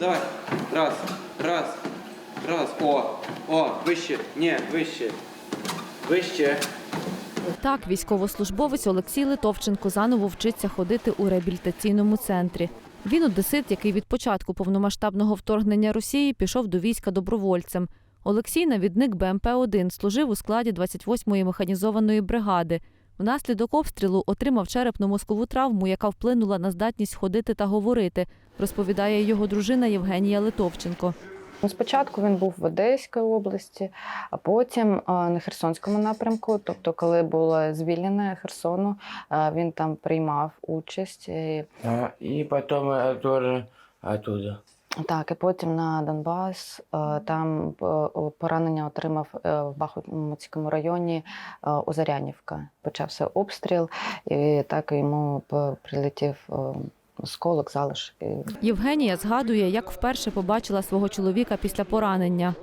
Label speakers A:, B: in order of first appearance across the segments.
A: Давай. Раз, раз, раз. О, о, вище. Ні, вище. Вище.
B: Так, військовослужбовець Олексій Литовченко заново вчиться ходити у реабілітаційному центрі. Він одесит, який від початку повномасштабного вторгнення Росії пішов до війська добровольцем. Олексій навідник БМП-1 служив у складі 28-ї механізованої бригади. Внаслідок обстрілу отримав черепну мозкову травму, яка вплинула на здатність ходити та говорити, розповідає його дружина Євгенія Литовченко.
C: Ну, Спочатку він був в Одеській області, а потім на Херсонському напрямку. Тобто, коли було звільнене Херсону, він там приймав участь. І,
D: А, и потом оттуда.
C: Так, і потім на Донбас там е, поранення отримав е, в Бахмутському районі е, Озарянівка. Почався обстріл, і так йому прилетів е, осколок, залишок. І
B: Євгенія згадує, як вперше побачила свого чоловіка після поранення.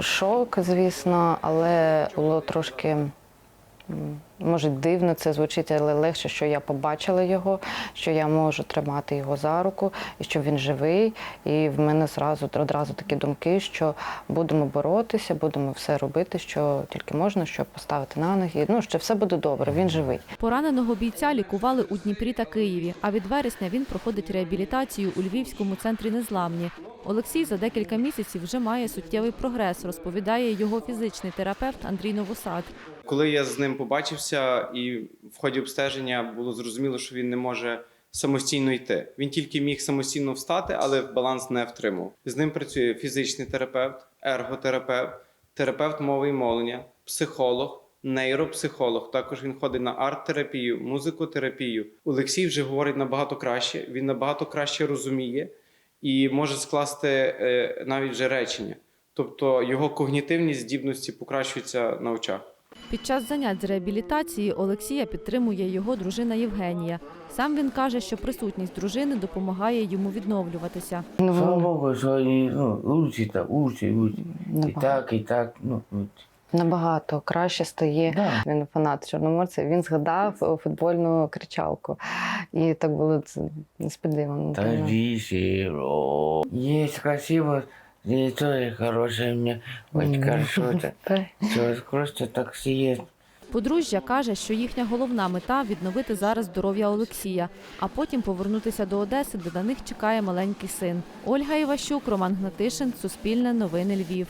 C: Шок, звісно, але було трошки. Може, дивно це звучить, але легше, що я побачила його, що я можу тримати його за руку, і що він живий. І в мене зразу одразу такі думки, що будемо боротися, будемо все робити, що тільки можна, щоб поставити на ноги. Ну що все буде добре, він живий.
B: Пораненого бійця лікували у Дніпрі та Києві. А від вересня він проходить реабілітацію у Львівському центрі незламні. Олексій за декілька місяців вже має суттєвий прогрес, розповідає його фізичний терапевт Андрій Новосад.
A: Коли я з ним побачився, і в ході обстеження було зрозуміло, що він не може самостійно йти. Він тільки міг самостійно встати, але баланс не втримав. З ним працює фізичний терапевт, ерготерапевт, терапевт мови і мовлення, психолог. Нейропсихолог, також він ходить на арт-терапію, музикотерапію. Олексій вже говорить набагато краще, він набагато краще розуміє і може скласти е, навіть вже речення. Тобто його когнітивні здібності покращуються на очах.
B: Під час занять з реабілітації Олексія підтримує його дружина Євгенія. Сам він каже, що присутність дружини допомагає йому відновлюватися.
D: Слава Богу, что они ну, лучше, так, лучше, лучше.
C: Набагато,
D: так, и так, ну, лучше.
C: набагато краще стає.
D: Да.
C: Він фанат Чорноморця. Він згадав футбольну кричалку. І так було це несподівано.
D: Да весело. ну, Есть красиво, лицо и хорошее мне. Очень
C: Мгм.
D: хорошо. это.
C: Так.
D: Всё, Просто так съест.
B: Подружжя каже, що їхня головна мета відновити зараз здоров'я Олексія, а потім повернутися до Одеси, де на них чекає маленький син. Ольга Іващук, Роман Гнатишин, Суспільне новини Львів.